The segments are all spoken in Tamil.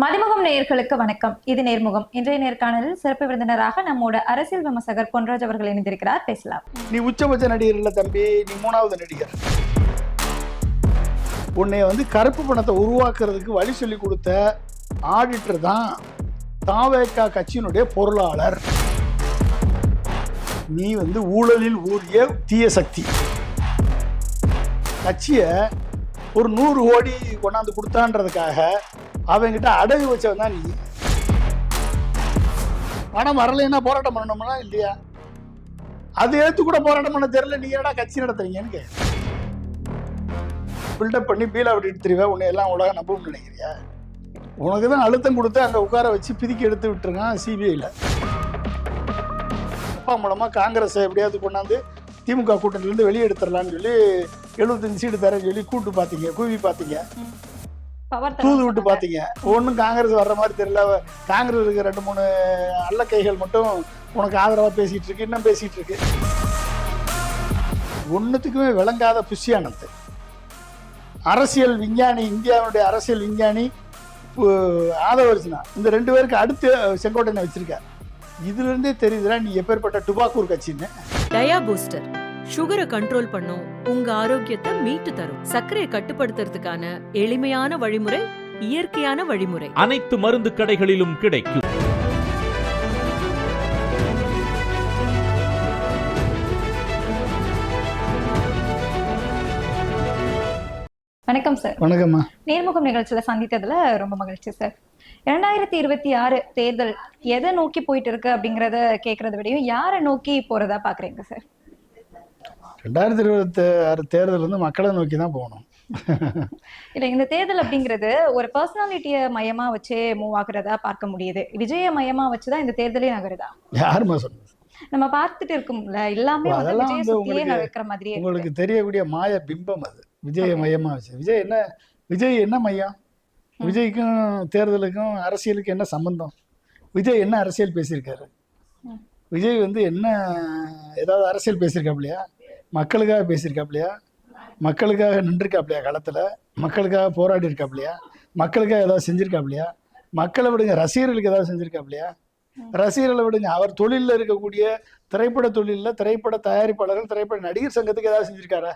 மதிமுகம் நேயர்களுக்கு வணக்கம். இது நேர்முகம். இன்றைய நேர்காணலில் சிறப்பு விருந்தினராக நம்மோட அரசியல் விமர்சகர் பொன்ராஜ் அவர்கள் இணைந்திருக்கிறார். பேசலாம். நீ உச்சபட்ச நடிகர் இல்ல தம்பி நீ மூணாவது நடிகர். உன்னை வந்து கருப்பு பணத்தை உருவாக்குறதுக்கு வழி சொல்லி கொடுத்த ஆடிட்டர் தான் தாவேக்கா கட்சியினுடைய பொருளாளர். நீ வந்து ஊழலில் ஊறிய தீய சக்தி. கட்சியை ஒரு நூறு கோடி கொண்டாந்து கொடுத்தான்றதுக்காக அவங்கிட்ட அடகு வச்சவன் தான் நீ. பணம் வரலைன்னா போராட்டம் பண்ணணும்னா இல்லையா? அது ஏத்து கூட போராட்டம் பண்ண தெரியல. நீ ஏடா கட்சி நடத்துறீங்கன்னு பில்டப் பண்ணி பீலா விட்டுட்டு தெரியுவா உன்னை எல்லாம் உலகம் நம்பும்னு நினைக்கிறியா? உனக்கு தான் அழுத்தம் கொடுத்து அங்கே உட்கார வச்சு பிதுக்கி எடுத்து விட்டுருக்கான் சிபிஐயில் அப்பா மூலமாக காங்கிரஸை எப்படியாவது கொண்டாந்து திமுக கூட்டணியிலேருந்து வெளியே எடுத்துடலான்னு சொல்லி எழுபத்தஞ்சு சீட்டு தரேன்னு சொல்லி கூட்டு பார்த்தீங்க கூவி பார்த்தீங்க. தூது விட்டு பார்த்தீங்க. ஒன்றும் காங்கிரஸ் வர்ற மாதிரி தெரியல. காங்கிரஸ் இருக்க ரெண்டு மூணு அல்ல கைகள் மட்டும் உனக்கு ஆதரவாக பேசிட்டு இருக்கு இன்னும் பேசிட்டு இருக்கு. ஒன்றுத்துக்குமே விளங்காத புஷியானது. அரசியல் விஞ்ஞானி இந்தியாவுடைய அரசியல் விஞ்ஞானி பு- ஆதவர்ஜுனா. இந்த ரெண்டு பேருக்கு அடுத்து செங்கோட்டையனை வச்சிருக்க இதுல இருந்தே தெரியுதுடா நீ எப்பேற்பட்ட டுபாக்கூர் கட்சின்னு. டயா பூஸ்டர். சுகரை கண்ட்ரோல் பண்ணும். உங்க ஆரோக்கியத்தை மீட்டு தரும். சர்க்கரையை கட்டுப்படுத்துறதுக்கான எளிமையான வழிமுறை இயற்கையான வழிமுறை. அனைத்து மருந்து கடைகளிலும் கிடைக்கும். வணக்கம் சார் வணக்கம்மா. நேர்முகம் நிகழ்ச்சியில சந்தித்ததுல ரொம்ப மகிழ்ச்சி சார் இரண்டாயிரத்தி இருபத்தி ஆறு தேர்தல் எதை நோக்கி போயிட்டு இருக்கு அப்படிங்கறத கேக்குறத விடையும் யாரை நோக்கி போறதா பாக்குறீங்க சார் ரெண்டாயிரத்தி இருபத்தி ஆறு தேர்தல் வந்து மக்களை நோக்கி தான் போகணும். இல்ல இந்த தேர்தல் அப்படிங்கிறது ஒரு பர்சனாலிட்டிய மையமா வச்சே மூவ் ஆகுறதா பார்க்க முடியுது. விஜய மையமா வச்சுதான் இந்த தேர்தலே நகருதா? யாருமா சொன்னது? நம்ம பார்த்துட்டு இருக்கோம்ல எல்லாமே அதெல்லாம் வந்து உங்களுக்கு-. உங்களுக்கு தெரியக்கூடிய மாய பிம்பம் அது. விஜய மையமா வச்சு. விஜய் என்ன விஜய் என்ன மையம்? விஜய்க்கும் தேர்தலுக்கும் அரசியலுக்கும் என்ன சம்பந்தம்? விஜய் என்ன அரசியல் பேசியிருக்காரு. விஜய் வந்து என்ன ஏதாவது அரசியல் பேசியிருக்காப்லையா? மக்களுக்காக பேசியிருக்காப்லையா? மக்களுக்காக நின்றுருக்காப்லையா களத்தில்? மக்களுக்காக போராடி இருக்காப்லையா மக்களுக்காக ஏதாவது செஞ்சுருக்காப்லையா? மக்களை விடுங்க ரசிகர்களுக்கு ஏதாவது செஞ்சுருக்காப்லையா? ரசிகர்களை விடுங்க அவர் தொழிலில் இருக்கக்கூடிய திரைப்பட தொழிலில் திரைப்பட தயாரிப்பாளர்கள் திரைப்பட நடிகர் சங்கத்துக்கு ஏதாவது செஞ்சிருக்காரா?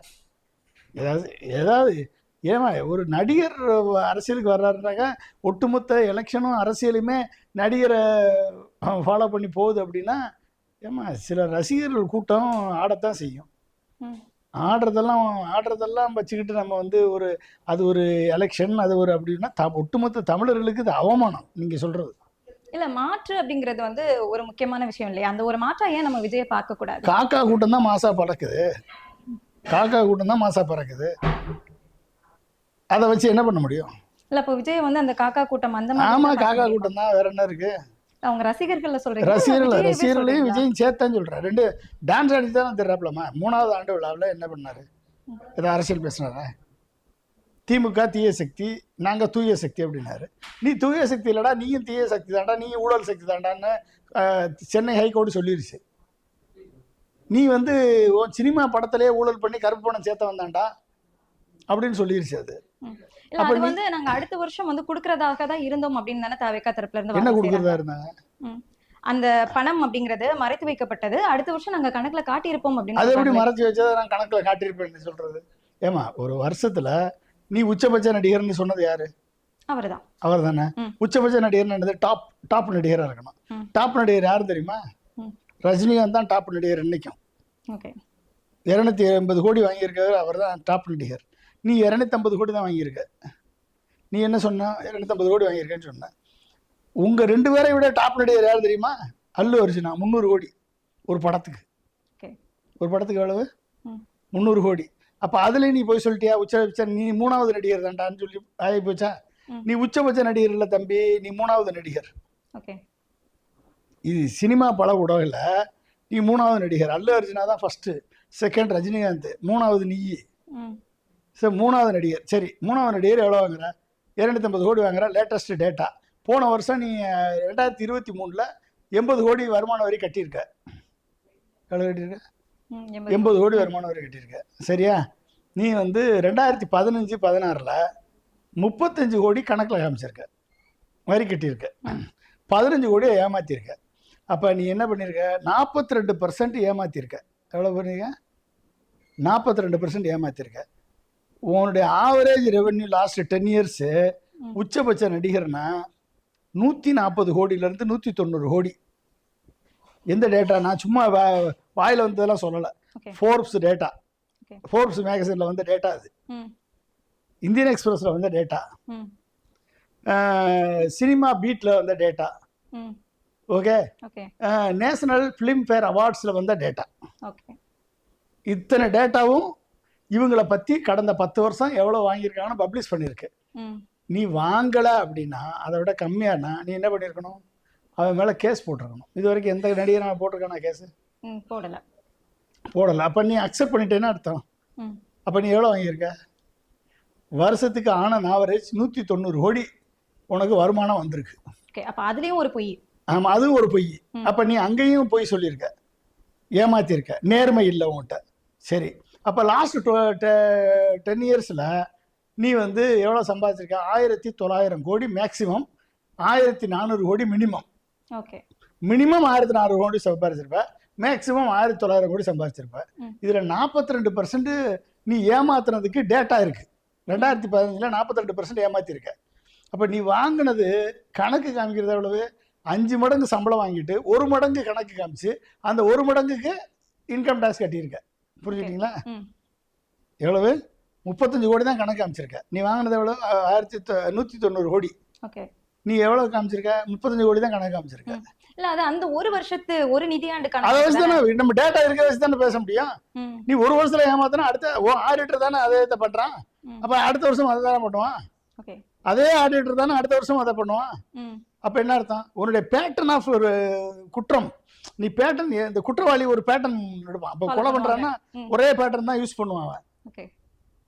ஏதாவது ஏதாவது ஏமா ஒரு நடிகர் அரசியலுக்கு வர்றாருனாக்கா ஒட்டுமொத்த எலெக்ஷனும் அரசியலுமே நடிகரை ஃபாலோ பண்ணி போகுது அப்படின்னா ஏமா சில ரசிகர்கள் கூட்டம் ஆடத்தான் செய்யும். ஆடுறதெல்லாம் ஆடுறதெல்லாம் வச்சுக்கிட்டு நம்ம வந்து ஒரு அது ஒரு எலெக்ஷன் அது ஒரு அப்படின்னா த ஒட்டுமொத்த தமிழர்களுக்கு இது அவமானம் நீங்கள் சொல்கிறது இல்ல மாற்று அப்படிங்கிறது வந்து ஒரு முக்கியமான விஷயம் இல்லையா? அந்த ஒரு மாற்றா ஏன் நம்ம விஜய பார்க்க கூடாது? காக்கா கூட்டம் தான் மாசா பறக்குது. காக்கா கூட்டம் தான் மாசா பறக்குது. அதை வச்சு என்ன பண்ண முடியும்? இல்ல அப்ப விஜய் வந்து அந்த காக்கா கூட்டம் அந்த ஆமா காக்கா கூட்டம் தான் வேற என்ன இருக்கு? அவங்க ரசிகர்கள்ல சொல்றீங்க ரசிகர்கள் ரசிகர்களையும்? விஜயும் சேர்த்தான் சொல்றேன் ரெண்டு டான்ஸ் ஆடி தானே தெரியாப்லமா மூணாவது ஆண்டு விழாவில் என்ன பண்ணாரு? ஏதோ அரசியல் பேசினாரா? திமுக தீய சக்தி நாங்க தூய சக்தி அப்படின்னாரு. நீ தூய சக்தி இல்லடா நீயும் தீய சக்தி தான்டா நீ ஊழல் சக்தி தாண்டான்னு சென்னை ஹைகோர்ட் சொல்லிருச்சு. நீ வந்து சினிமா படத்திலே ஊழல் பண்ணி கருப்பு பணம் சேர்த்த வந்தான்டா அப்படின்னு சொல்லிருச்சு அது. இல்ல அது வந்து நாங்க அடுத்த வருஷம் வந்து குடுக்கறதாக தான் இருந்தோம் அப்படின்னு தானே தாவேக்கா தரப்புல இருந்து என்ன கொடுக்குறதா. இருந்தாங்க. அந்த பணம் அப்படிங்கிறது மறைத்து வைக்கப்பட்டது அடுத்த வருஷம் நாங்க கணக்குல காட்டியிருப்போம் அப்படின்னு அது எப்படி. மறைச்சு வச்சதை நான் கணக்கில் காட்டியிருப்பேன்னு சொல்றது ஏமா ஒரு வருஷத்துல நீ உச்சபட்ச நடிகர்னு சொன்னது யாரு அவர்தான் அவர் தானே. உச்சபட்ச நடிகர்னு டாப் டாப் நடிகரா இருக்கணும். டாப் நடிகர் யாரு தெரியுமா. ரஜினிகாந்த் தான் டாப் நடிகர் இன்னைக்கும் ஓகே இருநூத்தி எண்பது கோடி வாங்கியிருக்காரு அவர் தான் டாப் நடிகர் நீ இருநூத்தி ஐம்பது கோடி தான் வாங்கியிருக்க. நீ என்ன சொன்ன? இருநூத்தி ஐம்பது கோடி வாங்கியிருக்கேன்னு சொன்ன. உங்க ரெண்டு பேரை விட டாப் நடிகர் யார் தெரியுமா? அல்லு அர்ஜுனா முந்நூறு கோடி ஒரு படத்துக்கு. ஒரு படத்துக்கு எவ்வளவு. முந்நூறு கோடி. அப்ப அதுல நீ போய் சொல்லிட்டியா? உச்ச உச்ச நீ மூணாவது நடிகர் தான்டான்னு சொல்லி ஆகி போச்சா. நீ உச்சபட்ச நடிகர் இல்ல தம்பி நீ மூணாவது நடிகர். இது சினிமா பல உடவில் நீ மூணாவது நடிகர். அல்லு அர்ஜுனா தான் ஃபர்ஸ்ட் செகண்ட் ரஜினிகாந்த் மூணாவது நீ. சரி மூணாவது நடிகர். சரி மூணாவது நடிகர் எவ்வளோ வாங்குற? இரநூத்தம்பது கோடி வாங்குற லேட்டஸ்ட் டேட்டா போன வருஷம் நீ ரெண்டாயிரத்தி இருபத்தி மூணில் எண்பது கோடி வருமான வரி கட்டியிருக்க. எவ்வளோ கட்டியிருக்க? எண்பது. கோடி. வருமான வரி கட்டியிருக்க. சரியா? நீ வந்து ரெண்டாயிரத்தி பதினஞ்சு பதினாறில் முப்பத்தஞ்சு கோடி கணக்கில் காமிச்சிருக்க. வரி கட்டியிருக்க. பதினஞ்சு கோடியை ஏமாத்தியிருக்க. அப்போ நீ என்ன பண்ணியிருக்க நாற்பத்தி ரெண்டு பர்சன்ட் ஏமாத்தியிருக்க எவ்வளோ பண்ணிருக்க? நாற்பத்தி ரெண்டு பர்சன்ட் ஏமாத்தியிருக்க உன்னுடைய average revenue last ten years. உச்சபட்ச நடிகர்னா நூற்றி நாற்பது கோடியிலேருந்து நூற்றி தொண்ணூறு கோடி. எந்த டேட்டா நான் சும்மா வாயில வந்ததெல்லாம் சொல்லலை. Forbes data. ஃபோர்ப்ஸ் மேகசினில் வந்த டேட்டா அது. இந்தியன் எக்ஸ்பிரஸில் வந்த டேட்டா சினிமா பீட்டில் வந்த data okay national Filmfare அவார்ட்ஸில் வந்த டேட்டா இத்தனை டேட்டாவும் இவங்கள பற்றி கடந்த பத்து வருஷம் எவ்வளோ வாங்கியிருக்காங்கன்னு பப்ளிஷ் பண்ணியிருக்கு. நீ வாங்கலை அப்படின்னா அதை விட கம்மியானா நீ என்ன பண்ணியிருக்கணும்? அவன் மேலே கேஸ் போட்டிருக்கணும். இது வரைக்கும் எந்த நடிகர் நான் போட்டிருக்கானா கேஸு போடல. போடலை. அப்போ நீ அக்செப்ட் பண்ணிட்டேன்னு அர்த்தம். அப்போ நீ எவ்வளோ வாங்கியிருக்க? வருஷத்துக்கு ஆன ஆவரேஜ் நூற்றி தொண்ணூறு கோடி உனக்கு வருமானம் வந்திருக்கு. அப்ப அதுலயும் ஒரு பொய். ஆமாம் அதுவும் ஒரு பொய். அப்போ நீ அங்கேயும் பொய் சொல்லியிருக்க. ஏமாத்திருக்க நேர்மை இல்லை உன்கிட்ட. சரி. அப்போ லாஸ்ட் டென் இயர்ஸில் நீ வந்து எவ்வளோ சம்பாதிச்சிருக்க? ஆயிரத்தி தொள்ளாயிரம் கோடி மேக்ஸிமம் ஆயிரத்தி நானூறு கோடி மினிமம் ஓகே மினிமம் ஆயிரத்தி நானூறு கோடி சம்பாதிச்சிருப்ப. மேக்ஸிமம் ஆயிரத்தி தொள்ளாயிரம் கோடி சம்பாதிச்சிருப்ப. இதில் நாற்பத்தி ரெண்டு பர்சன்ட் நீ ஏமாத்துனதுக்கு டேட்டா இருக்கு. ரெண்டாயிரத்தி பதினஞ்சில் நாற்பத்தி ரெண்டு பர்சன்ட் ஏமாத்திருக்க. அப்போ நீ வாங்கினது கணக்கு காமிக்கிறது எவ்வளவு? அஞ்சு மடங்கு சம்பளம் வாங்கிட்டு ஒரு மடங்கு கணக்கு காமிச்சு அந்த ஒரு மடங்குக்கு இன்கம் டேக்ஸ் கட்டியிருக்க. புரிஞ்சுட்டீங்களா ம். எவ்வளவு? முப்பத்தஞ்சு கோடி தான் கணக்கு காமிச்சிருக்க. நீ வாங்கினது எவ்வளோ ஆயிரத்தி நூற்றி தொண்ணூறு கோடி. ஓகே. நீ எவ்வளோ காமிச்சிருக்க? முப்பத்தஞ்சு கோடி தான் கணக்கு காமிச்சிருக்க. இல்ல அது அந்த ஒரு வருஷத்து ஒரு நிதியாண்டு அதை வச்சு கணக்கு தானே? நம்ம டேட்டா இருக்க வச்சு தானே பேச முடியும்? நீ ஒரு வருஷத்துல ஏமாத்தினா அடுத்த ஆடிட்டர் தானே அதே இதை பண்றான்? ம். அப்ப அடுத்த வருஷம் அதை தானே பண்ணுவான்? அதே ஆடிட்டர் தானே அடுத்த வருஷம் அதை பண்ணுவான்? அப்ப என்ன அர்த்தம்? உன்னுடைய பேட்டர்ன் ஆஃப் ஒரு குற்றம். நீ பேட்டர்ன் இந்த குற்றவாளி ஒரு பேட்டர்ன் எடுப்பான். அப்ப கொலை. பண்றான்னா. ஒரே பேட்டர்ன் தான் யூஸ் பண்ணுவான் அவன்.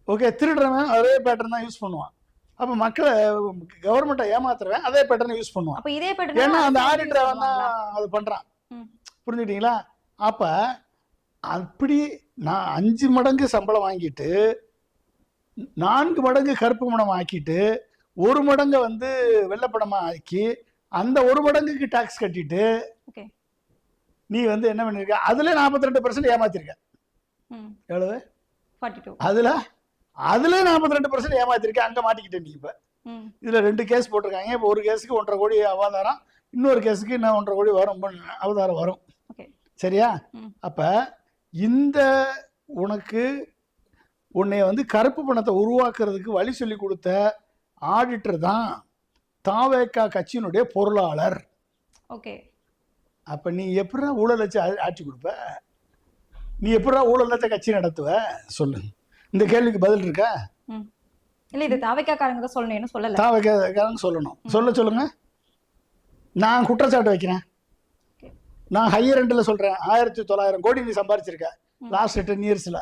ஓகே திருடுறவன் ஒரே பேட்டர்ன் தான் யூஸ் பண்ணுவான். அப்ப மக்களை கவர்மெண்ட்டை ஏமாத்துறவன் அதே பேட்டர்ன் யூஸ் பண்ணுவான். ஏன்னா அந்த ஆடிட்டர் அவன் தான் அது பண்றான். ம். புரிஞ்சுக்கிட்டீங்களா? அப்ப அப்படி நான் அஞ்சு மடங்கு சம்பளம் வாங்கிட்டு நான்கு மடங்கு கருப்பு பணம் ஆக்கிட்டு ஒரு மடங்கு வந்து வெள்ளைப்பணமா ஆக்கி அந்த ஒரு மடங்குக்கு டாக்ஸ் கட்டிட்டு நீ வந்து என்ன பண்ணிருக்க? அதுல நாற்பத்தி ரெண்டு பர்சன்ட் ஏமாத்திருக்க எவ்வளவு? அதுல அதுல? நாற்பத்தி ரெண்டு பர்சன்ட் ஏமாத்திருக்க. அங்க மாட்டிக்கிட்ட நீ இப்ப. இதுல ரெண்டு கேஸ் போட்டிருக்காங்க. இப்போ ஒரு கேஸுக்கு ஒன்றரை கோடி அவதாரம். இன்னொரு கேஸுக்கு இன்னும் ஒன்றரை கோடி வரும். அவதாரம் வரும். சரியா. அப்ப இந்த உனக்கு உன்னை வந்து கருப்பு பணத்தை உருவாக்குறதுக்கு வழி சொல்லி கொடுத்த ஆடிட்டர் தான் தாவேக்கா கட்சியினுடைய பொருளாளர். ஓகே. அப்ப நீ எப்படா ஊழல் வச்சு ஆட்சி கொடுப்ப? நீ எப்படா ஊழல் வச்ச கட்சி நடத்துவ? சொல்லு. இந்த கேள்விக்கு பதில் இருக்கா? இல்ல இது தாவைக்காக்காரங்க தான் சொல்லணும்னு சொல்லல. தாவேக்காரன்னு சொல்லணும். சொல்ல சொல்லுங்க. நான் குற்றச்சாட்டு வைக்கிறேன். நான் ஹையர் ரெண்டில் சொல்றேன். ஆயிரத்தி தொள்ளாயிரம் கோடி நீ சம்பாரிச்சிருக்க. லாஸ்ட் டென் இயர்ஸ்ல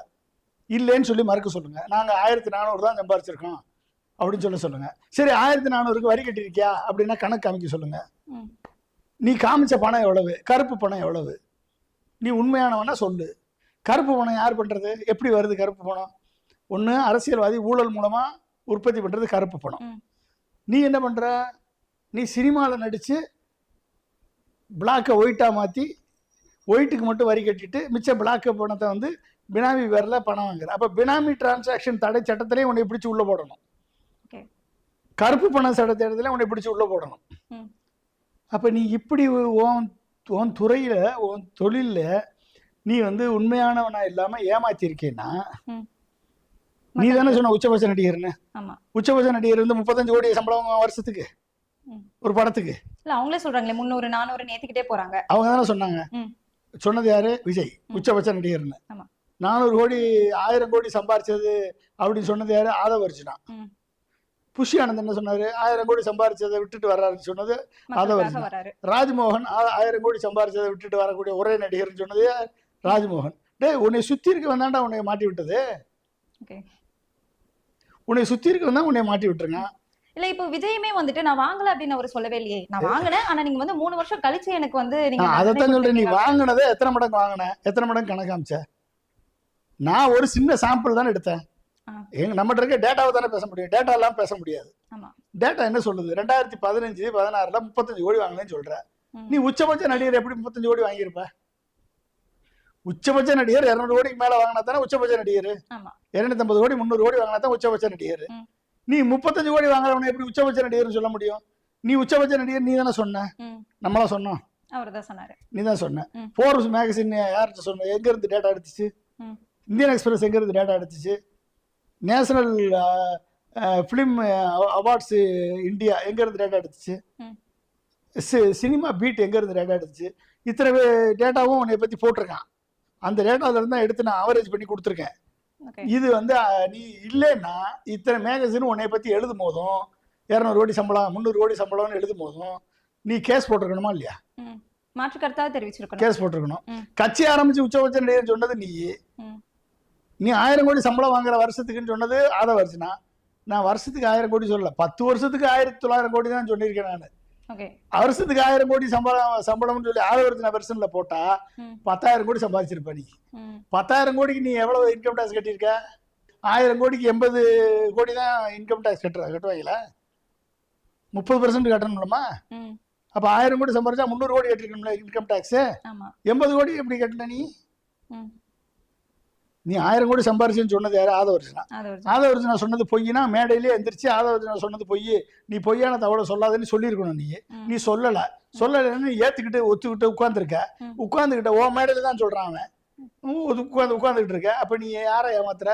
இல்லைன்னு சொல்லி மறுக்க சொல்லுங்க. நாங்க ஆயிரத்தி நானூறு தான் சம்பாரிச்சிருக்கோம். அப்படின்னு சொல்ல சொல்லுங்க. சரி ஆயிரத்தி நானூறுக்கு வரி கட்டியிருக்கியா? அப்படின்னா கணக்கு காமிக்க சொல்லுங்க. ம். நீ காமிச்ச பணம் எவ்வளவு? கருப்பு பணம் எவ்வளவு? நீ உண்மையானவனா சொல்லு. கருப்பு பணம் யார் பண்றது? எப்படி வருது கருப்பு பணம்? ஒன்று அரசியல்வாதி ஊழல் மூலமா உற்பத்தி பண்றது கருப்பு பணம். நீ என்ன பண்ற? நீ சினிமாவில் நடிச்சு பிளாக்கை ஒயிட்டாக மாற்றி ஒயிட்டுக்கு மட்டும் வரி கட்டிட்டு மிச்ச பிளாக்கு பணத்தை வந்து பினாமி பேரில் பணம் வாங்குற. அப்போ பினாமி டிரான்சாக்ஷன் தடை சட்டத்திலே உன்னை பிடிச்சி உள்ளே போடணும். கருப்பு பணம் சட்டத்திட்டத்தில் உன்னை பிடிச்சி உள்ளே போடணும். அப்போ நீ இப்படி உன் உன் துறையில் உன் தொழிலில் நீ வந்து உண்மையானவனா இல்லாமல் ஏமாத்திருக்கேன்னா நீ தானே சொன்ன உச்சபட்ச நடிகர்னு? உச்சபட்ச நடிகர் வந்து முப்பத்தஞ்சு கோடி சம்பளம் வருஷத்துக்கு. ஒரு படத்துக்கு. இல்ல அவங்களே சொல்றாங்களே முந்நூறு நானூறு ஏத்திக்கிட்டே போறாங்க. அவங்க தானே சொன்னாங்க. சொன்னது யாரு? விஜய் உச்சபட்ச நடிகர்னு. நானூறு கோடி ஆயிரம் கோடி சம்பாரிச்சது அப்படின்னு சொன்னது யாரு? ஆதவ அர்ஜுனா. புஷி ஆனந்த் என்ன சொன்னாரு? ஆயிரம் கோடி சம்பாரிச்சதை விட்டுட்டு வர்றாருன்னு சொன்னது. வராரு ராஜ்மோகன் ஆயிரம் கோடி சம்பாரிச்சதை விட்டுட்டு வரக்கூடிய ஒரே நடிகர்னு சொன்னது ராஜ்மோகன். டேய் உன்னை சுத்தி இருக்க வந்தாண்டா உன்னை மாட்டி விட்டது. உன்னை சுத்தி இருக்க வந்தா உன்னை மாட்டி விட்டுருங்க. இல்ல இப்போ விஜயமே வந்துட்டு நான் வாங்கல அப்படின்னு அவர் சொல்லவே இல்லையே. நான் வாங்கினேன் ஆனா நீங்க வந்து மூணு வருஷம் கழிச்சு எனக்கு வந்து நீங்க அதைத்தான் சொல்றேன். நீ. வாங்கினதை எத்தனை மடங்கு வாங்கின? எத்தனை மடங்கு கணக்கு காமிச்ச? நான் ஒரு சின்ன சாம்பிள் தானே எடுத்தேன். எங்க நம்மகிட்ட இருக்க டேட்டாவை தானே பேச முடியும். டேட்டா எல்லாம் பேச முடியாது. டேட்டா என்ன சொல்லுது? ரெண்டாயிரத்தி பதினஞ்சு பதினாறுல முப்பத்தஞ்சு கோடி வாங்கினேன்னு சொல்ற. நீ உச்சபட்ச நடிகர் எப்படி முப்பத்தஞ்சு கோடி வாங்கியிருப்ப? உச்சபட்ச நடிகர் இருநூறு கோடிக்கு மேல வாங்கினா தானே உச்சபட்ச நடிகர். இருநூத்தி ஐம்பது கோடி முந்நூறு கோடி வாங்கினா தான் உச்சபட்ச நடிகர். நீ முப்பத்தஞ்சு கோடி வாங்குறவனை எப்படி உச்சபட்ச நடிகர்னு சொல்ல முடியும்? நீ உச்சபட்ச நடிகர் நீ தானே சொன்ன. நம்மளாம் சொன்னோம். அவர் தான் சொன்னாரு. நீ தான் சொன்ன. ம். ஃபோர்ஸ் மேகசின் யார்கிட்ட சொன்ன? எங்க இருந்து டேட்டா எடுத்துச்சு? இந்தியன் எக்ஸ்பிரஸ் எங்க இருந்து டேட்டா எடுத்துச்சு? நேஷனல் ஃபிலிம் அவார்ட்ஸ் இந்தியா எங்க இருந்து டேட்டா எடுத்துச்சு? சினிமா பீட் எங்க இருந்து டேட்டா எடுத்துச்சு? இத்தனை டேட்டாவும் உன்னை பத்தி போட்டிருக்கான். அந்த டேட்டால இருந்து தான் எடுத்து நான் அவரேஜ் பண்ணி கொடுத்துருக்கேன். இது வந்து நீ இல்லைன்னா இத்தனை மேகசின் உன்னை பத்தி எழுதும் போதும் இரநூறு கோடி சம்பளம் முந்நூறு கோடி சம்பளம்னு எழுதும் போதும் நீ கேஸ் போட்டிருக்கணுமா இல்லையா? ம். மாற்று கருத்தாக தெரிவிச்சிருக்கணும். கேஸ் போட்டிருக்கணும். கட்சி ஆரம்பிச்சு உச்சபட்ச சொன்னது நீ நீ ஆயிரம் கோடி சம்பளம் வாங்குற வருஷத்துக்குன்னு சொன்னது ஆதவ அர்ஜுனா நான் வருஷத்துக்கு ஆயிரம் கோடி சொல்லல. பத்து வருஷத்துக்கு ஆயிரத்தி தொள்ளாயிரம் கோடி தான் சொல்லியிருக்கேன் நான். வருஷத்துக்கு ஆயிரம் கோடி சம்பளம் சம்பளம்னு சொல்லி ஆதவ அர்ஜுனா வெர்ஷன்ல போட்டா பத்தாயிரம் கோடி சம்பாதிச்சிருப்ப நீ. பத்தாயிரம் கோடிக்கு நீ எவ்வளவு இன்கம் டேக்ஸ் கட்டியிருக்க? ஆயிரம் கோடிக்கு எண்பது கோடி தான் இன்கம் டேக்ஸ் கட்டுற கட்டுவாங்களா முப்பது பர்சன்ட் கட்டணும்லமா அப்போ ஆயிரம் கோடி சம்பாதிச்சா முந்நூறு கோடி கட்டிருக்கணும்ல இன்கம் டேக்ஸ் எண்பது கோடி எப்படி கட்டின நீ? நீ ஆயிரம் கோடி சம்பாரிச்சுன்னு சொன்னது யாரு? ஆதவர்ஜுனா. ஆதவர்ஜுனா. சொன்னது பொய்னா மேடையிலே எந்திரிச்சு ஆதவர்ஜுனா சொன்னது பொய். நீ பொய்யான தகவலை சொல்லாதன்னு சொல்லியிருக்கணும் நீ. நீ சொல்லல. சொல்லலைன்னு ஏத்துக்கிட்டு ஒத்துக்கிட்டு உட்காந்துருக்க. உட்காந்துக்கிட்ட ஓ மேடையில தான் சொல்றான் அவன். உட்காந்து உட்காந்துக்கிட்டு இருக்க. அப்ப நீ யாரை ஏமாத்துற?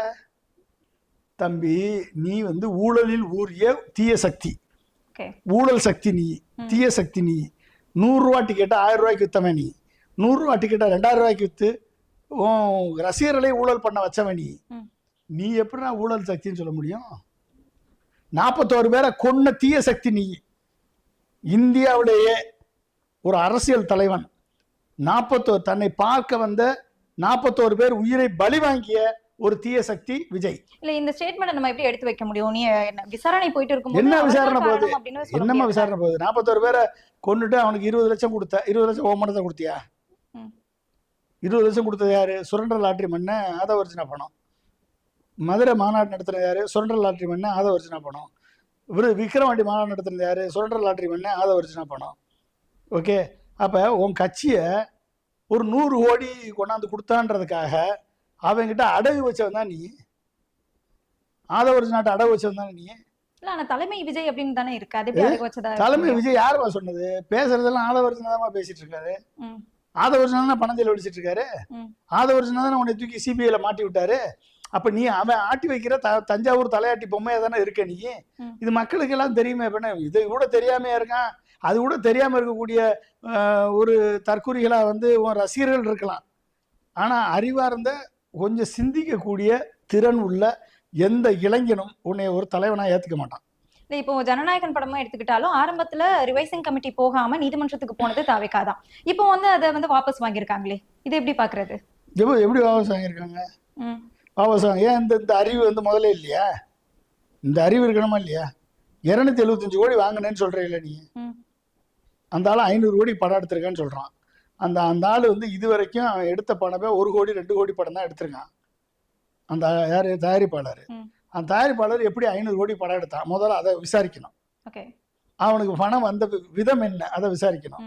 தம்பி நீ வந்து ஊழலில் ஊறிய தீய சக்தி. ஊழல் சக்தி நீ. தீய சக்தி நீ. நூறுரூவா டிக்கெட்டை ஆயிரம் ரூபாய்க்கு வித்தவன் நீ. நூறுரூவா டிக்கெட்டை ரெண்டாயிரம் ரூபாய்க்கு வித்து ரசிகர்களை ஊழல் பண்ண வச்சவன் நீ. நீ எப்படிடா ஊழல் சக்தின்னு சொல்ல முடியும் நாற்பத்தோரு பேரை கொன்ன தீய சக்தி நீ இந்தியாவிலேயே ஒரு அரசியல் தலைவன் நாற்பத்தோரு தன்னை பார்க்க வந்த நாற்பத்தோரு பேர் உயிரை பலி வாங்கிய ஒரு தீய சக்தி விஜய் இல்ல இந்த ஸ்டேட்மெண்ட் நம்ம எப்படி எடுத்து வைக்க முடியும் நீ என்ன விசாரணை போயிட்டு இருக்கும்போது என்ன விசாரணை போகுது? என்னம்மா முடியாதுல்ல? விசாரணை போகுது நாற்பத்தோரு பேரை கொண்டுட்டு அவனுக்கு இருபது லட்சம் கொடுத்த இருபது லட்சம் ஓமனத்தை கொடுத்தியா. இருபது லட்சம் கொடுத்தது யாரு? சுரண்டல் லாட்ரி மண்ண ஆதவர்ஜினா பணம். மதுரை மாநாடு நடத்துனது யாரு? சுரண்டல் லாட்ரி மண்ண ஆதவர்ஜினா பணம். இவரு விக்ரவாண்டி மாநாடு நடத்துனது யாரு? சுரண்டல் லாட்ரி மண்ண ஆதவர்ஜினா பணம். ஓகே? அப்ப உன் கட்சியை ஒரு நூறு கோடி கொண்டாந்து கொடுத்தான்றதுக்காக அவங்கிட்ட அடகு வச்சவன் தான் நீ. ஆதவர்ஜினாட்ட அடகு வச்சவன் தான் நீ. தலைமை விஜய் அப்படின்னு தானே இருக்கு. அது தலைமை விஜய் யாருமா சொன்னது? பேசுறதெல்லாம் ஆதவர்ஜனா தான் பேசிட்டு இருக்காரு. ம், ஆதவர்ஜனா தான் பணம் செலவழிச்சிட்டு இருக்காரு ம். ஆதவர்ஜனா தான் உன்னை தூக்கி சிபிஐல மாட்டி விட்டாரு அப்ப நீ அவன் ஆட்டி வைக்கிற த தஞ்சாவூர் தலையாட்டி பொம்மையா தானே இருக்க நீ. இது மக்களுக்கு எல்லாம் தெரியுமே என்ன இது கூட தெரியாமையா இருக்கான்? அது கூட தெரியாம இருக்கக்கூடிய ஒரு தற்கொலைகளா வந்து உன் ரசிகர்கள் இருக்கலாம். ஆனா அறிவார்ந்த கொஞ்சம் சிந்திக்கக்கூடிய திறன் உள்ள எந்த இளைஞனும் உன்னை ஒரு தலைவனா ஏத்துக்க மாட்டான். இல்ல இப்போ ஜனநாயகன் படமா எடுத்துக்கிட்டாலும் ஆரம்பத்துல ரிவைசிங் கமிட்டி போகாம நீதிமன்றத்துக்கு போனது தாவேக்காதான் இப்போ வந்து அதை வந்து வாபஸ் வாங்கியிருக்காங்களே இது எப்படி பாக்குறது? எப்படி வாபஸ் வாங்கியிருக்காங்க? வாபஸ் வாங்க ஏன் இந்த இந்த அறிவு வந்து முதல்ல இல்லையா? இந்த அறிவு இருக்கணுமா இல்லையா? இரநூத்தி எழுபத்தஞ்சு கோடி வாங்கினேன்னு சொல்றீங்களா நீ அந்த ஆள் ஐநூறு கோடி படம் எடுத்திருக்கான்னு சொல்றான். அந்த அந்த ஆள் வந்து இது வரைக்கும் எடுத்த படமே ஒரு கோடி ரெண்டு கோடி படம் தான் எடுத்திருக்கான். அந்த யார் தயாரிப்பாளர். அந்த தயாரிப்பாளர் எப்படி ஐநூறு கோடி படம் எடுத்தான் முதல்ல அதை விசாரிக்கணும். அவனுக்கு பணம் வந்த விதம் என்ன அதை விசாரிக்கணும்.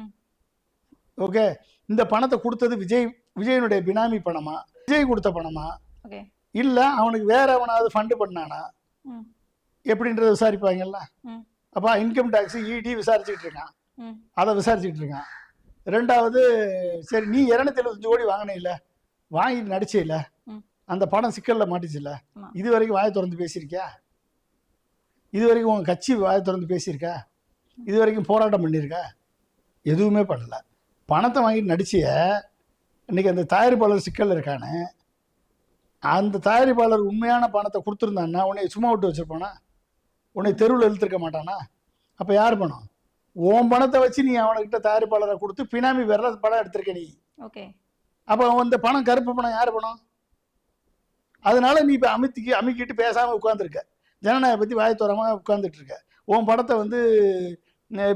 ஓகே? இந்த பணத்தை கொடுத்தது விஜய் விஜயனுடைய பினாமி பணமா விஜய் கொடுத்த பணமா? இல்ல அவனுக்கு வேற எவனாவது ஃபண்டு பண்ணானா? எப்படின்றத விசாரிப்பாங்கல்ல? அப்போ இன்கம் டேக்ஸ் இடி விசாரிச்சுக்கிட்டு இருக்கான். ம். அதை விசாரிச்சுக்கிட்டு இருக்கான். ரெண்டாவது சரி நீ இரநூத்தி எழுபத்தஞ்சு கோடி வாங்கினீல்ல வாங்கிட்டு நடிச்சேல ம். அந்த படம் சிக்கல்ல மாட்டிச்சுல்ல. இது வரைக்கும் வாயை திறந்து பேசியிருக்கியா? இது வரைக்கும் உன் கட்சி வாயை திறந்து பேசியிருக்கா? இது வரைக்கும் போராட்டம் பண்ணியிருக்கா? எதுவுமே பண்ணல. பணத்தை வாங்கிட்டு நடிச்சிய இன்னைக்கு அந்த தயாரிப்பாளர் சிக்கல் இருக்கானே அந்த தயாரிப்பாளர் உண்மையான பணத்தை கொடுத்துருந்தான்னா உன்னை சும்மா விட்டு வச்சிருப்பானா? உன்னை தெருவில் இழுத்துருக்க மாட்டானா? அப்போ யார் பணம்? உன் பணத்தை வச்சு நீ அவனுக்கிட்ட தயாரிப்பாளரை கொடுத்து பினாமி வேற படம் எடுத்திருக்க நீ. ஓகே. அப்போ அந்த பணம் கருப்பு பணம் யார் பணம்? அதனால நீ இப்போ அமித்திக்கு அமுக்கிட்டு பேசாமல் உட்காந்துருக்க ஜனநாயக பற்றி வாய் தோறாம உட்காந்துட்டு இருக்க உன் படத்தை வந்து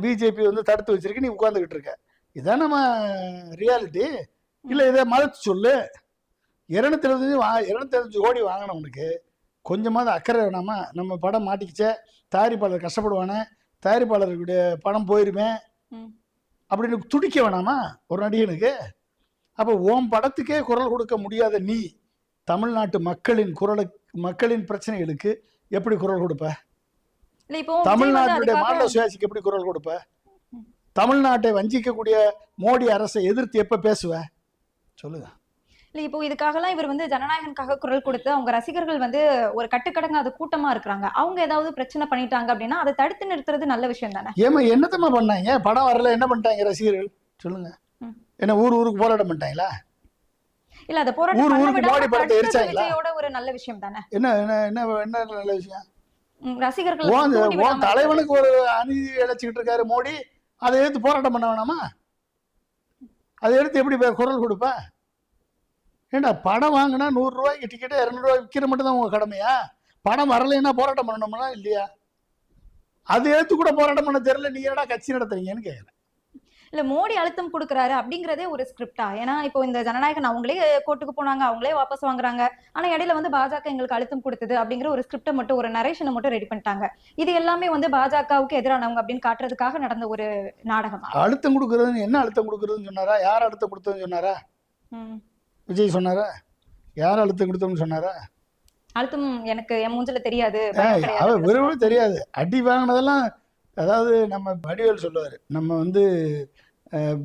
பிஜேபி வந்து தடுத்து வச்சிருக்கு நீ உட்காந்துக்கிட்டு இருக்க. இதான் நம்ம ரியாலிட்டி இல்லை இதை மறைச்சு சொல்லு. இரநூத்தி வா இரநூத்தி எழுபத்தஞ்சு கோடி வாங்கினவனுக்கு கொஞ்சமாவது அக்கறை வேணாமா நம்ம படம் மாட்டிக்கிச்சே தயாரிப்பாளர் கஷ்டப்படுவானே தயாரிப்பாளருடைய படம் போயிருமே. அப்படின்னு துடிக்க வேணாமா? ஒரு நடிகனுக்கு. அப்போ உன் படத்துக்கே குரல் கொடுக்க முடியாத நீ தமிழ்நாட்டு மக்களின் குரலுக்கு மக்களின் பிரச்சனைகளுக்கு எப்படி குரல் கொடுப்ப? அதுக்காக- மாநில சுயாட்சிக்கு எப்படி குரல் கொடுப்ப? தமிழ்நாட்டை வஞ்சிக்கக்கூடிய மோடி அரசை எதிர்த்து எப்ப பேசுவ? சொல்லுங்க. இல்ல இப்போ இதுக்காகலாம் இவர் வந்து ஜனநாயகனுக்காக குரல் கொடுத்து அவங்க ரசிகர்கள் வந்து ஒரு கட்டுக்கடங்காத கூட்டமா இருக்கிறாங்க. அவங்க ஏதாவது பிரச்சனை பண்ணிட்டாங்க அப்படின்னா அதை தடுத்து நிறுத்துறது நல்ல விஷயம் தானே? ஏமா என்னத்தம்மா பண்ணாங்க? படம் வரல என்ன பண்ணிட்டாங்க ரசிகர்கள்? சொல்லுங்க. என்ன ஊர் ஊருக்கு போராட்டம் பண்ணிட்டாங்களா? இல்ல அதை போராட்டம் ஊர் பண்ண ஊருக்கு மோடி படத்தை எரிச்சாங்களா? ஒரு நல்ல விஷயம் தானே? என்ன என்ன என்ன என்ன நல்ல விஷயம்? ரசிகர்கள் தலைவனுக்கு ஒரு அநீதி இழைச்சிக்கிட்டு இருக்காரு மோடி. அதை எடுத்து போராட்டம் பண்ண வேணாமா? அதை எடுத்து எப்படி குரல் கொடுப்ப? ஏண்டா படம் வாங்கினா நூறு ரூபாய்க்கு டிக்கெட்டு இரநூறுவா விற்கிற மட்டும் தான் உங்க கடமையா? படம் வரலைன்னா போராட்டம் பண்ணணுமா இல்லையா? அது எடுத்து கூட போராட்டம் பண்ண தெரியல. நீ என்னடா கட்சி நடத்துறீங்கன்னு கேட்குறேன் இல்ல மோடி அழுத்தம் கொடுக்கறாரு அப்படிங்கறதே ஒரு ஸ்கிரிப்டா ஏன்னா இப்போ இந்த ஜனநாயகன் அவங்களே கோர்ட்டுக்கு போனாங்க அவங்களே வாபஸ் வாங்குறாங்க. ஆனா இடையில வந்து பாஜக எங்களுக்கு அழுத்தம் கொடுத்தது அப்படிங்கிற ஒரு ஸ்கிரிப்டை மட்டும் ஒரு நரேஷனை மட்டும் ரெடி பண்ணிட்டாங்க. இது எல்லாமே வந்து பாஜகவுக்கு எதிரானவங்க அப்படின்னு காட்டுறதுக்காக நடந்த ஒரு நாடகமா? அழுத்தம் கொடுக்குறதுன்னு என்ன அழுத்தம் கொடுக்குறதுன்னு சொன்னாரா? யார் அழுத்தம் கொடுத்ததுன்னு சொன்னாரா. விஜய் சொன்னாரா? யார் அழுத்தம் கொடுத்தோம்னு சொன்னாரா? அழுத்தம் எனக்கு என் மூஞ்சில தெரியாது. விரும்பவே தெரியாது. அடி வாங்கினதெல்லாம் அதாவது நம்ம வடிவேல் சொல்லுவார் நம்ம வந்து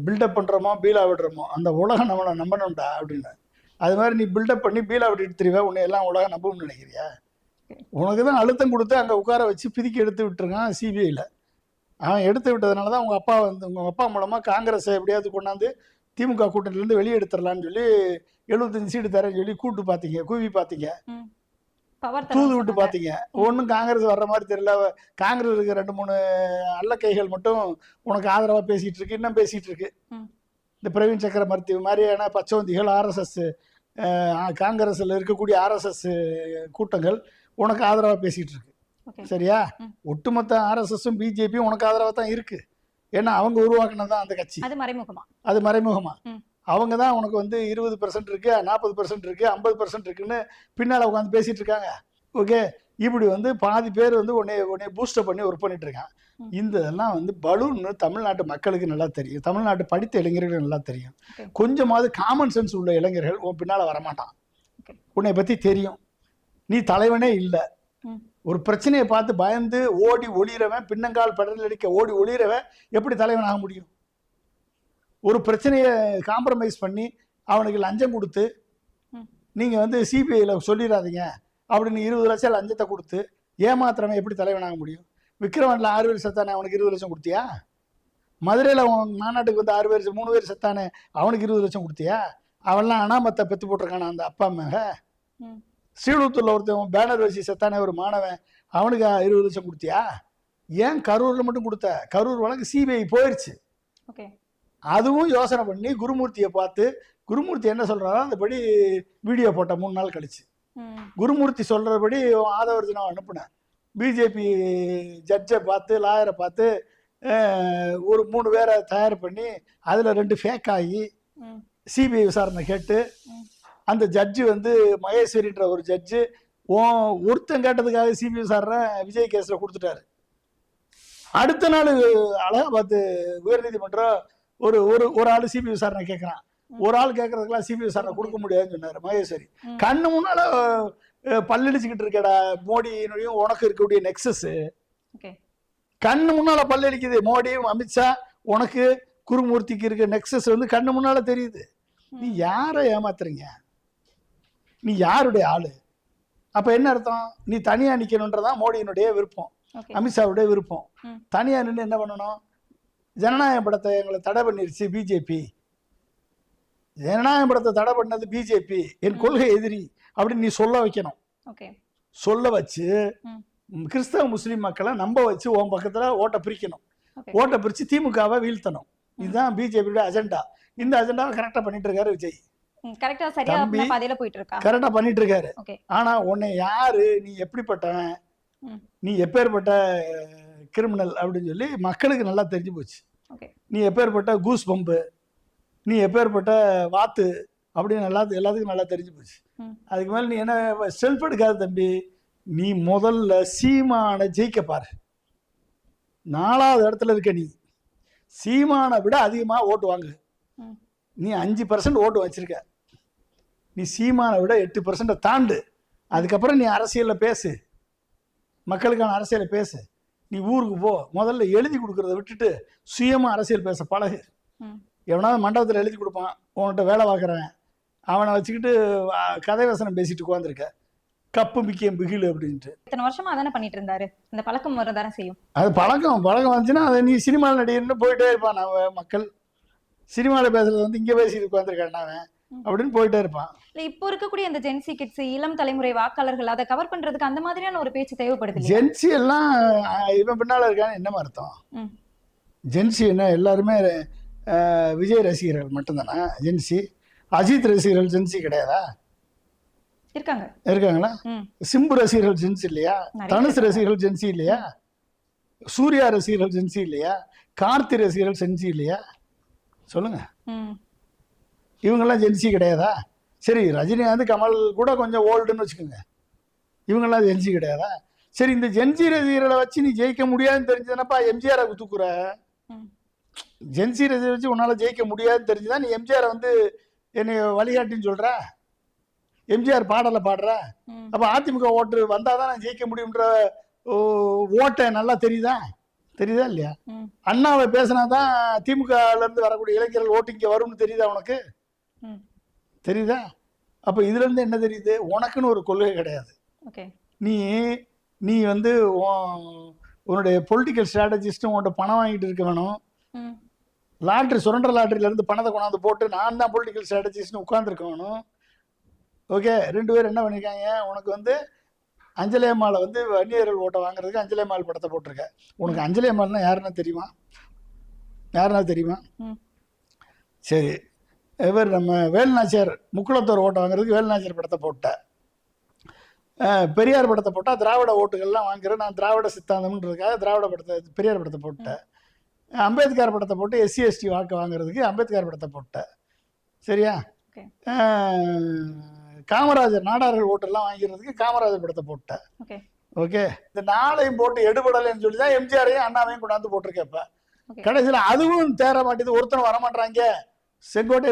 பில்டப் பண்ணுறோமோ பீலா விடுறோமோ அந்த உலகம் நம்மளை நம்பணும்டா அப்படின்னு. அது மாதிரி நீ பில்டப் பண்ணி பீலா விட்டுட்டு தெரியுவா உன்னை எல்லாம் உலகம் நம்பணும்னு நினைக்கிறியா? உனக்கு தான் அழுத்தம் கொடுத்து அங்கே உட்கார வச்சு பிதுக்கி எடுத்து விட்டுருக்கான் சிபிஐயில் அவன் எடுத்து விட்டதுனால தான் உங்கள் அப்பா வந்து உங்கள் அப்பா மூலமாக காங்கிரஸை எப்படியாவது கொண்டாந்து திமுக கூட்டணியிலேருந்து வெளியே எடுத்துடலான்னு சொல்லி எழுபத்தஞ்சு சீட்டு தரேன்னு சொல்லி கூட்டு பார்த்தீங்க கூவி பார்த்தீங்க தூது விட்டு பார்த்தீங்க ஒன்றும் காங்கிரஸ் வர்ற மாதிரி தெரியல. காங்கிரஸ் இருக்க ரெண்டு மூணு அல்ல கைகள் மட்டும் உனக்கு ஆதரவாக பேசிட்டு இருக்கு இன்னும் பேசிட்டு இருக்கு. இந்த பிரவீன் சக்கரவர்த்தி மாதிரியான பச்சவந்திகள் ஆர்எஸ்எஸ் காங்கிரஸில் இருக்கக்கூடிய ஆர்எஸ்எஸ் கூட்டங்கள் உனக்கு ஆதரவாக பேசிட்டு இருக்கு. சரியா. ஒட்டுமொத்த ஆர்எஸ்எஸும் பிஜேபியும் உனக்கு ஆதரவாக தான் இருக்கு. ஏன்னா அவங்க உருவாக்குனது தான் அந்த கட்சி. அது மறைமுகமா? அது மறைமுகமா. அவங்க தான் உனக்கு வந்து இருபது பெர்சன்ட் இருக்கு நாற்பது பெர்சன்ட் இருக்கு ஐம்பது பெர்சன்ட் இருக்குன்னு பின்னால உட்காந்து பேசிட்டு இருக்காங்க. ஓகே இப்படி வந்து பாதி பேர் வந்து உன்னை உன்னை பூஸ்டப் பண்ணி ஒர்க் பண்ணிட்டு இருக்கான். இந்த இதெல்லாம் வந்து பலூன்னு தமிழ்நாட்டு மக்களுக்கு நல்லா தெரியும். தமிழ்நாட்டு படித்த இளைஞர்களுக்கு நல்லா தெரியும். கொஞ்சமாவது காமன் சென்ஸ் உள்ள இளைஞர்கள் உன் பின்னால வரமாட்டான். உன்னை பத்தி தெரியும். நீ தலைவனே இல்லை. ஒரு பிரச்சனையை பார்த்து பயந்து ஓடி ஒளிரவன் பின்னங்கால் பெடல் அடிக்க ஓடி ஒளிரவன் எப்படி தலைவன் ஆக முடியும்? ஒரு பிரச்சனையை காம்ப்ரமைஸ் பண்ணி அவனுக்கு லஞ்சம் கொடுத்து ம். நீங்க வந்து சிபிஐல சொல்லிடாதீங்க அப்படின்னு இருபது லட்சம் லஞ்சத்தை கொடுத்து ஏமாத்துறவன் எப்படி தலைவனாக முடியும்? விக்ரவாண்டில் ஆறு பேர் செத்தானே அவனுக்கு இருபது லட்சம் கொடுத்தியா? மதுரையில் அவன் மாநாட்டுக்கு வந்து ஆறு பேர் மூணு பேர் செத்தானே அவனுக்கு இருபது லட்சம் கொடுத்தியா? அவன்லாம் அனாமத்தை பெத்து போட்டிருக்கான அந்த அப்பா அம்மாக ம். ஸ்ரீலூத்தூர்ல ஒருத்தன் பேனர் வச்சு செத்தானே ஒரு மாணவன் அவனுக்கு இருபது லட்சம் கொடுத்தியா? ஏன் கரூர்ல மட்டும் கொடுத்த? கரூர் வழக்கு சிபிஐ போயிருச்சு. ஓகே. அதுவும் யோசனை பண்ணி குருமூர்த்தியை பார்த்து குருமூர்த்தி என்ன சொல்றாரோ அந்தபடி வீடியோ போட்ட மூணு நாள் கழிச்சு. குருமூர்த்தி சொல்றபடி ஆதவர்ஜுனா அனுப்புனேன் பிஜேபி ஜட்ஜை பார்த்து லாயரை பார்த்து ஒரு மூணு பேரை தயார் பண்ணி அதில் ரெண்டு ஃபேக் ஆகி சிபிஐ விசாரணை கேட்டு. அந்த ஜட்ஜு வந்து மகேஸ்வரின்ற ஒரு ஜட்ஜு ஓ ஒருத்தன் கேட்டதுக்காக சிபிஐ விசாரணை விஜய் கேஸில் கொடுத்துட்டாரு. அடுத்த நாள் அலகாபாத் உயர்நீதிமன்றம் ஒரு ஒரு ஒரு ஆள் சிபிஐ விசாரணை கேட்குறான் ஒரு ஆள் கேட்கறதுக்கெல்லாம் சிபிஐ விசாரணை கொடுக்க முடியாதுன்னு சொன்னார் மகேஸ்வரி. கண்ணு முன்னால பல்லடிச்சுக்கிட்டு இருக்கடா மோடியினுடையும் உனக்கு இருக்கக்கூடிய நெக்ஸஸ் கண்ணு முன்னால பல்லடிக்குது மோடியும் அமித்ஷா உனக்கு குருமூர்த்திக்கு இருக்க நெக்ஸஸ் வந்து கண்ணு முன்னால தெரியுது. நீ யாரை ஏமாத்துறீங்க? நீ யாருடைய ஆளு? அப்ப என்ன அர்த்தம்? நீ தனியா நிக்கணுன்றதான் மோடியினுடைய விருப்பம். அமித்ஷாவுடைய விருப்பம். தனியா நின்று என்ன பண்ணணும்? ஜனநாயக படத்தை எங்களை தடை பண்ணிருச்சு பிஜேபி. ஜனநாயக படத்தை தடை பண்ணது பிஜேபி. என் கொள்கை எதிரி அப்படின்னு நீ சொல்ல வைக்கணும். சொல்ல வச்சு கிறிஸ்தவ முஸ்லீம் மக்களை நம்ப வச்சு உன் பக்கத்துல ஓட்டை பிரிக்கணும். ஓட்டை பிரிச்சு திமுகவை வீழ்த்தணும். இதுதான் பிஜேபியோட அஜெண்டா. இந்த அஜெண்டாவை கரெக்டா பண்ணிட்டு இருக்காரு விஜய். கரெக்டா சரியா தம்பி. பாதையில போயிட்டு இருக்கா? கரெக்டா பண்ணிட்டு இருக்காரு. ஆனா உன்னை யாரு நீ எப்படிப்பட்டவன். நீ எப்பேற்பட்ட கிரிமினல் அப்படின்னு சொல்லி மக்களுக்கு நல்லா தெரிஞ்சு போச்சு. நீ எப்பேற்பட்ட கூஸ் பம்பு நீ எப்பேற்பட்ட வாத்து அப்படின்னு நல்லா எல்லாத்துக்கும் நல்லா தெரிஞ்சு போச்சு. அதுக்கு மேல நீ என்ன செல்ஃப் எடுக்காத தம்பி நீ முதல்ல சீமானை ஜெயிக்க பாரு. நாலாவது இடத்துல இருக்க நீ சீமானை விட அதிகமாக ஓட்டு வாங்கு. நீ அஞ்சு பர்சன்ட் ஓட்டு வச்சிருக்க. நீ சீமானை விட எட்டு பர்சன்ட்டை தாண்டு. அதுக்கப்புறம் நீ அரசியலில் பேசு. மக்களுக்கான அரசியலை பேசு. நீ ஊருக்கு போ. முதல்ல எழுதி கொடுக்கறத விட்டுட்டு சுயமாக அரசியல் பேச பழகு. எவனாவது மண்டபத்தில் எழுதி கொடுப்பான். உன்கிட்ட வேலை பார்க்குறவன். அவனை வச்சுக்கிட்டு கதை வசனம் பேசிட்டு உட்காந்துருக்க கப்பு மிக்கியம் பிகில் அப்படின்ட்டு. இத்தனை வருஷமா அதானே பண்ணிட்டு இருந்தாரு இந்த பழக்கம் வரதானே செய்யும். அது பழக்கம். பழக்கம் வந்துச்சுன்னா அதை நீ சினிமாவில் நடிகர்னு போயிட்டே இருப்பான் அவன் மக்கள். சினிமாவில் பேசுறது வந்து இங்கே பேசிட்டு உட்காந்துருக்கான் அவன். அப்படின்னு போயிட்டே இருப்பான். இல்ல இப்போ இருக்கக்கூடிய இந்த ஜென்சி கிட்ஸ் இளம் தலைமுறை வாக்காளர்கள் அதை கவர் பண்றதுக்கு அந்த மாதிரியான ஒரு பேச்சு தேவைப்படுது? ஜென்சி எல்லாம் இவன் பின்னால் இருக்கான்னு என்ன அர்த்தம். ஜென்சி என்ன எல்லாருமே விஜய் ரசிகர்கள் மட்டும்தானா? ஜென்சி அஜித் ரசிகர்கள் ஜென்சி கிடையாதா? இருக்காங்க. இருக்காங்களா. சிம்பு ரசிகர்கள் ஜென்சி இல்லையா? தனுஷ். ரசிகர்கள் ஜென்சி இல்லையா? சூர்யா ரசிகர்கள் ஜென்சி இல்லையா? கார்த்தி ரசிகர்கள் ஜென்சி இல்லையா? சொல்லுங்க. இவங்கெல்லாம் ஜென்சி கிடையாதா சரி ரஜினிகாந்த் கமல் கூட கொஞ்சம் ஓல்டுன்னு வச்சுக்கோங்க இவங்கெல்லாம் ஜென்சி கிடையாதா சரி இந்த ஜென்சி ரசிகர்களை வச்சு நீ ஜெயிக்க முடியாதுன்னு தெரிஞ்சதுனப்பா எம்ஜிஆரை தூக்குற. ஜென்சி ரசிகரை வச்சு உன்னால ஜெயிக்க முடியாதுன்னு தெரிஞ்சுதான் நீ எம்ஜிஆரை வந்து என்னை வழிகாட்டின்னு சொல்ற எம்ஜிஆர் பாடலை பாடுற. அப்போ அதிமுக ஓட்டு வந்தாதான் நான் ஜெயிக்க முடியுன்ற ஓட்டை நல்லா தெரியுதா தெரியுதா இல்லையா. அண்ணாவை பேசினாதான் திமுகல இருந்து வரக்கூடிய இளைஞர்கள் ஓட்டு இங்க வரும்னு தெரியுதா உனக்கு. தெரியுதா? அப்ப இதுல இருந்து என்ன தெரியுது? உனக்குன்னு ஒரு கொள்கை கிடையாது. நீ நீ வந்து உன்- உன்னுடைய பொலிட்டிக்கல் ஸ்ட்ராட்டஜிஸ்ட்டும் உன்கிட்ட பணம் வாங்கிட்டு இருக்க வேணும். லாட்ரி சுரண்ட லாட்ரியில இருந்து பணத்தை கொண்டாந்து போட்டு நான் தான் பொலிட்டிக்கல் ஸ்ட்ராட்டஜிஸ்ட்னு உட்கார்ந்துருக்க வேணும். ஓகே ரெண்டு பேரும் என்ன பண்ணிருக்காங்க? உனக்கு வந்து அஞ்சலி அம்மாளை வந்து வன்னியர்கள் ஓட்டை வாங்குறதுக்கு அஞ்சலி அம்மாள் படத்தை போட்டிருக்க. உனக்கு அஞ்சலி அம்மாள்னா யாருன்னா தெரியுமா? யாருன்னா தெரியுமா? ம். சரி இவர் நம்ம வேலுநாச்சியார் முக்குளத்தோர் ஓட்டை வாங்குறதுக்கு வேலுநாச்சியார் படத்தை போட்ட. அஹ், பெரியார் படத்தை போட்டால் திராவிட ஓட்டுகள்லாம் வாங்குறேன் நான் திராவிட சித்தாந்தம்ன்றதுக்காக திராவிட படத்தை பெரியார் படத்தை போட்டேன் அம்பேத்கர் படத்தை போட்டு எஸ்சி எஸ்டி வாக்கு வாங்குறதுக்கு அம்பேத்கர் படத்தை போட்டேன் சரியா? காமராஜர் நாடார்கள் ஓட்டெல்லாம் வாங்கிறதுக்கு காமராஜர் படத்தை போட்டேன் ஓகே. இந்த நாளையும் போட்டு எடுபடலைன்னு சொல்லி தான் எம்ஜிஆரையும் அண்ணாவையும் கொண்டாந்து போட்டிருக்கேன் இப்ப. கடைசியில் அதுவும் தேர மாட்டேது ஒருத்தன் வரமாட்டாங்க செங்கோட்டை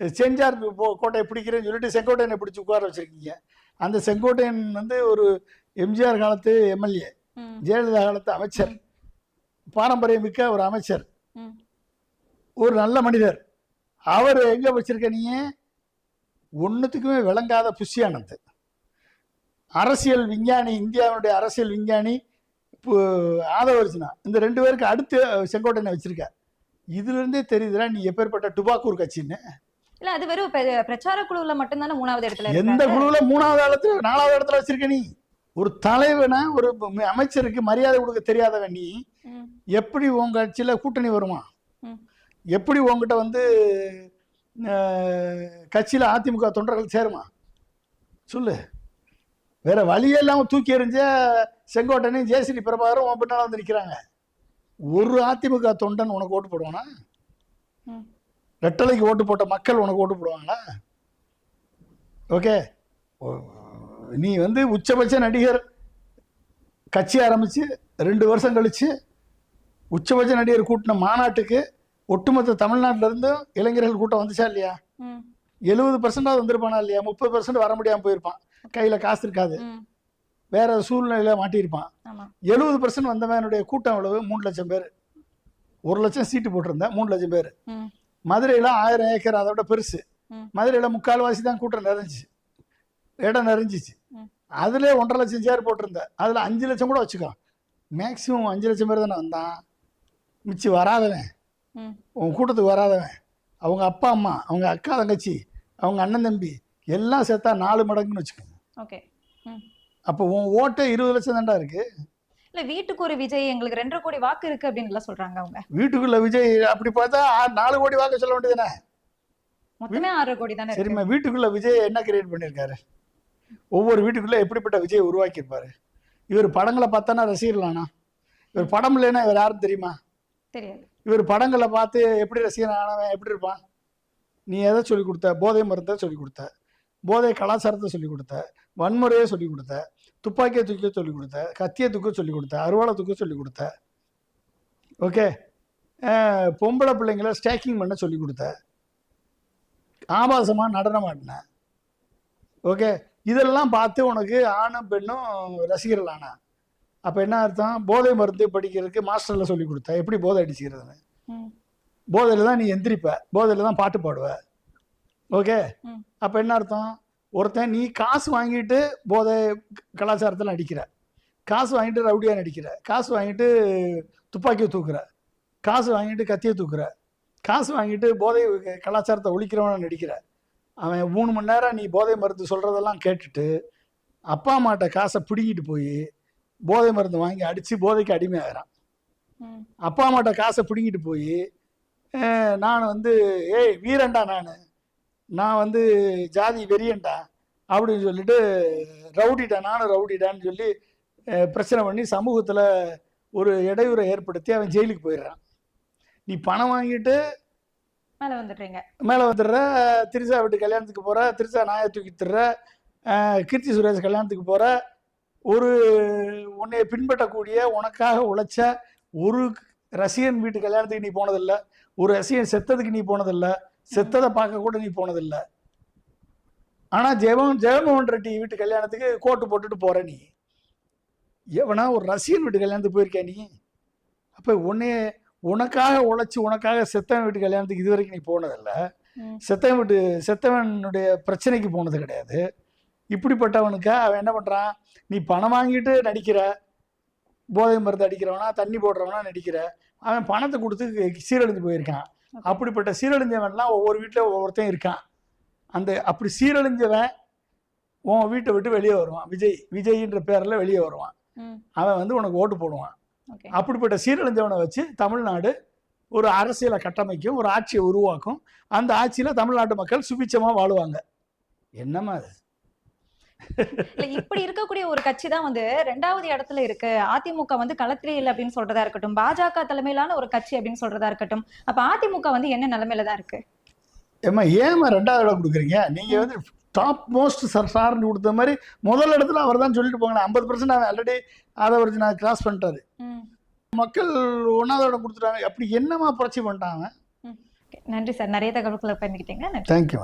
செஞ்சார் கோட்டையை பிடிக்கிறேன்னு சொல்லிட்டு செங்கோட்டையனை பிடிச்சி உட்கார வச்சிருக்கீங்க. அந்த செங்கோட்டையன் வந்து ஒரு எம்ஜிஆர் காலத்து எம்எல்ஏ. ஜெயலலிதா காலத்து அமைச்சர் பாரம்பரியம் மிக்க ஒரு அமைச்சர். ஒரு நல்ல மனிதர். அவர் எங்க வச்சிருக்க நீ ஒன்றுத்துக்குமே விளங்காத புஷியானந்த் அரசியல் விஞ்ஞானி இந்தியாவுடைய அரசியல் விஞ்ஞானி பு- ஆதவர்ஜுனா இந்த ரெண்டு பேருக்கு அடுத்து செங்கோட்டையனை வச்சிருக்க இதுல இருந்தே தெரியுதுடா நீ எப்பேற்பட்ட டுபாக்கூர் கட்சின்னு இல்ல அது வெறும் பிரச்சார குழுவுல மட்டும்தானே மூணாவது இடத்துல எந்த. குழுவுல மூணாவது இடத்துல நாலாவது இடத்துல வச்சிருக்க நீ ஒரு தலைவனை ஒரு அமைச்சருக்கு மரியாதை கொடுக்க தெரியாதவன் நீ. எப்படி உங்க கட்சியில கூட்டணி வருமா. எப்படி உங்ககிட்ட வந்து கட்சியில அதிமுக தொண்டர்கள் சேருமா சொல்லு வேற வழியே இல்லாம தூக்கி எறிஞ்ச செங்கோட்டையனையும் ஜெயஸ்ரீ பிரபாகரும் உன் பின்னால வந்து நிக்கிறாங்க ஒரு அதிமுக தொண்டன் உனக்கு ஓட்டு போடுவானா. ரெட்டலைக்கு ஓட்டு போட்ட மக்கள் உனக்கு ஓட்டு போடுவாங்களா? ஓகே. நீ வந்து உச்சபட்ச நடிகர். கட்சி ஆரம்பிச்சு ரெண்டு வருஷம் கழிச்சு உச்சபட்ச நடிகர் கூட்டின மாநாட்டுக்கு ஒட்டுமொத்த தமிழ்நாட்டுல இருந்தும் இளைஞர்கள் கூட்டம் வந்துச்சா இல்லையா. எழுபது பர்சன்டாவது வந்திருப்பானா இல்லையா? முப்பது பர்சன்ட் வர முடியாம போயிருப்பான். கையில காசு இருக்காது. வேற சூழ்நிலையில மாட்டியிருப்பான். எழுபது பர்சன்ட் வந்தவனுடைய கூட்டம் எவ்வளவு? மூணு லட்சம் பேர். ஒரு லட்சம் சீட்டு போட்டிருந்தேன் மூணு லட்சம் பேர். மதுரையில் ஆயிரம் ஏக்கர் அதை விட பெருசு. மதுரையில் முக்கால்வாசி தான் கூட்டம் நிறைஞ்சிச்சு. இடம் நிறைஞ்சிச்சு. அதுல ஒன்றரை லட்சம் சேர் போட்டிருந்தேன். அதில் அஞ்சு லட்சம் கூட வச்சுக்கோ மேக்ஸிமம் அஞ்சு லட்சம் பேர் தானே வந்தான். மிச்சி வராதவன். உன் கூட்டத்துக்கு வராதவன். அவங்க அப்பா அம்மா அவங்க அக்கா தங்கச்சி அவங்க அண்ணன் தம்பி எல்லாம் சேர்த்தா நாலு மடங்குன்னு வச்சுக்கோங்க. ஓகே. அப்போ உன் ஓட்டே இருபது லட்சம் தான்டா இருக்கு. இல்ல வீட்டுக்கு ஒரு விஜய் எங்களுக்கு ரெண்டரை கோடி வாக்கு இருக்கு அப்படின்னு எல்லாம் சொல்றாங்க அவங்க. வீட்டுக்குள்ள விஜய் அப்படி பார்த்தா நாலு கோடி வாக்கு சொல்ல வேண்டியதுதானே? மொத்தமே ஆறரை கோடி தானே சரிம்மா வீட்டுக்குள்ள விஜய் என்ன கிரியேட் பண்ணியிருக்காரு ஒவ்வொரு வீட்டுக்குள்ள எப்படிப்பட்ட விஜய் உருவாக்கியிருப்பாரு? இவர் படங்களை பார்த்தானா ரசிகர்களானா? இவர் படம் இல்லைன்னா இவர் யாரும் தெரியுமா? தெரியாது. இவர் படங்களை பார்த்து எப்படி ரசிகன் ஆனவன் எப்படி இருப்பான்? நீ எதை சொல்லி கொடுத்த? போதை மருந்தை சொல்லி கொடுத்த. போதை கலாச்சாரத்தை சொல்லிக் கொடுத்த வன்முறையை சொல்லிக் கொடுத்த துப்பாக்கியை தூக்க சொல்லிக் கொடுத்த கத்தியை தூக்க சொல்லிக் கொடுத்த அருவாளை தூக்க சொல்லிக் கொடுத்த. ஓகே? பொம்பளை பிள்ளைங்களை ஸ்டேக்கிங் பண்ண சொல்லிக் கொடுத்த. ஆபாசமாக நடனம் ஆடின. ஓகே? இதெல்லாம் பார்த்து உனக்கு ஆணும் பெண்ணும் ரசிகர்கள் ஆனா. அப்போ என்ன அர்த்தம்? போதை மருந்து படிக்கிறதுக்கு மாஸ்டரில் சொல்லி கொடுத்த. எப்படி போதை அடிச்சுக்கிறதுன்னு. போதையில் தான் நீ எந்திரிப்ப. போதையில் தான் பாட்டு பாடுவ. ஓகே. அப்போ என்ன அர்த்தம்? ஒருத்தன் நீ காசு வாங்கிட்டு போதை கலாச்சாரத்தில் நடிக்கிற. காசு வாங்கிட்டு ரவுடியாக நடிக்கிற. காசு வாங்கிட்டு துப்பாக்கியை தூக்குற. காசு வாங்கிட்டு கத்தியை தூக்குற. காசு வாங்கிட்டு போதை கலாச்சாரத்தை ஒழிக்கிறவன நடிக்கிற. அவன் மூணு மணி நேரம் நீ போதை மருந்து சொல்கிறதெல்லாம் கேட்டுட்டு அப்பா அம்மாட்ட காசை பிடிங்கிட்டு போய் போதை மருந்து வாங்கி அடித்து போதைக்கு அடிமையாகிறான். அப்பா அம்மாட்ட காசை பிடுங்கிட்டு போய் நான் வந்து ஏய் வீரன்டா நான். நான் வந்து ஜாதி வெறியன்டா அப்படின்னு சொல்லிட்டு ரவுடிடா நானும் ரவுடிடான்னு சொல்லி பிரச்சனை பண்ணி சமூகத்தில் ஒரு இடையூறை ஏற்படுத்தி அவன் ஜெயிலுக்கு போயிடுறான். நீ பணம் வாங்கிட்டு மேல வந்துடுறீங்க. மேலே வந்துடுற திரிசா வீட்டு கல்யாணத்துக்கு போகிற திரிசா நாயை தூக்கி திடுற கீர்த்தி சுரேஷ் கல்யாணத்துக்கு போகிற ஒரு உன்னை பின்பற்றக்கூடிய உனக்காக உழைச்ச ஒரு ரசிகன் வீட்டு கல்யாணத்துக்கு நீ போனதில்லை ஒரு ரசிகன் செத்ததுக்கு நீ போனதில்லை செத்ததை பார்க்க கூட நீ போனதில்லை. ஆனால் ஜெயமோகன் ஜெயமோகன் ரெட்டி வீட்டு கல்யாணத்துக்கு கோட்டு போட்டுட்டு போற நீ. எவனா ஒரு ரசிகன் வீட்டு கல்யாணத்துக்கு போயிருக்க நீ? அப்போ உன்னைய உனக்காக உழைச்சி உனக்காக செத்தவன் வீட்டு கல்யாணத்துக்கு இது வரைக்கும் நீ போனதில்லை. செத்தவன் வீட்டு செத்தவனுடைய பிரச்சனைக்கு போனது கிடையாது. இப்படிப்பட்டவனுக்கு அவன் என்ன பண்ணுறான் நீ பணம் வாங்கிட்டு நடிக்கிற. போதை மருந்து அடிக்கிறவனா தண்ணி போடுறவனா நடிக்கிற. அவன் பணத்தை கொடுத்து சீரழிஞ்சு போயிருக்கான். அப்படிப்பட்ட சீரழிஞ்சவன்லாம் ஒவ்வொரு வீட்டில் ஒவ்வொருத்தன் இருக்கான். அந்த அப்படி சீரழிஞ்சவன் உன் வீட்டை விட்டு வெளியே வருவான். விஜய் விஜய்ன்ற பேரில் வெளியே வருவான். அவன் வந்து உனக்கு ஓட்டு போடுவான். அப்படிப்பட்ட சீரழிஞ்சவனை வச்சு தமிழ்நாடு ஒரு அரசியலை கட்டமைக்கும் ஒரு ஆட்சியை உருவாக்கும். அந்த ஆட்சியில் தமிழ்நாட்டு மக்கள் சுபிச்சமாக வாழுவாங்க. என்னம்மா அது? இல்ல இப்படி இருக்கக்கூடிய ஒரு கட்சி தான் வந்து ரெண்டாவது இடத்துல இருக்கு. அதிமுக வந்து களத்திலே இல்லை அப்படின்னு சொல்றதா இருக்கட்டும் பாஜக தலைமையிலான ஒரு கட்சி அப்படின்னு சொல்றதா இருக்கட்டும். அப்ப அதிமுக வந்து என்ன நிலைமையில தான் இருக்கு? ஏம்மா ஏம்மா ரெண்டாவது இடம் கொடுக்குறீங்க? நீங்கள் வந்து டாப் மோஸ்ட் சார் சார்னு கொடுத்த மாதிரி முதல் இடத்துல அவர் தான் சொல்லிட்டு போங்க ஐம்பது பர்சன்ட் அவன் ஆல்ரெடி அதை ஒரு நான் கிராஸ் பண்ணிட்டாரு. மக்கள் ஒன்றாவது இடம் கொடுத்துட்டாங்க. அப்படி என்னம்மா புரட்சி பண்ணிட்டாங்க. நன்றி சார். நிறைய தகவல்களை பயந்துக்கிட்டீங்க தேங்க்யூ